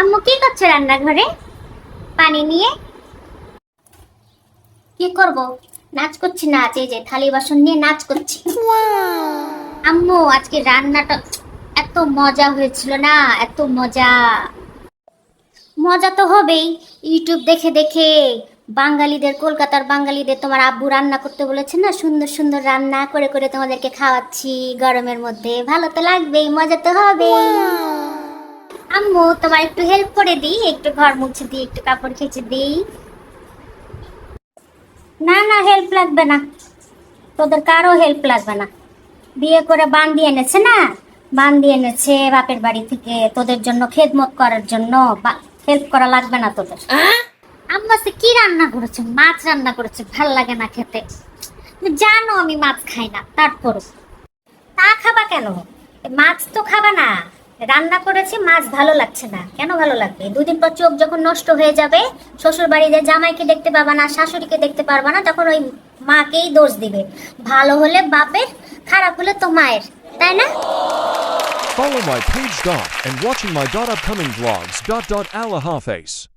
আম্মু কি করছ রান্নাঘরে? পানি নিয়ে? কি করব? নাচ করছি না নাচ এই যে থালি বাসন নিয়ে নাচ করছি। আম্মু আজকে রান্নাটা এত মজা হয়েছিল না? এত মজা। মজা তো হবেই। ইউটিউব দেখে দেখে বাঙালিদের কলকাতার বাঙালিদের তোমার আব্বু রান্না করতে বলেছে না? সুন্দর সুন্দর রান্না করে করে তোমাদেরকে খাওয়াচ্ছি গরমের মধ্যে। ভালো তো লাগবেই মজা তো হবেই। আম্মু তোমার একটু হেল্প করে দিই একটু ঘর মুছে দিই একটু কাপড় খেঁচে দিই। না না হেল্প লাগবে না। তোদের কারও হেল্প লাগবে না। বিয়ে করে বান্দি এনেছে না? বান্দি এনেছে বাপের বাড়ি থেকে তোদের জন্য খেদমত করার জন্য। হেল্প করা লাগবে না তোদের। আম্মা সে কি রান্না করেছে? মাছ রান্না করেছে ভালো লাগে না খেতে। জানো আমি মাছ খাই না তারপর তা খাবা কেন? মাছ তো খাবা না। রান্না করেছি, মাছ ভালো লাগছে না। কেন ভালো লাগবে? দুদিন পর চোখ যখন নষ্ট হয়ে যাবে শ্বশুর বাড়িতে জামাইকে দেখতে পাবা না, শাশুড়িকে দেখতে পারবা না, তখন ওই মাকেই দোষ দিবে। ভালো হলে বাপের, খারাপ হলে তো মায়ের, তাই না? Follow my page dot and watching my dot upcoming vlogs dot dot Allah Hafiz.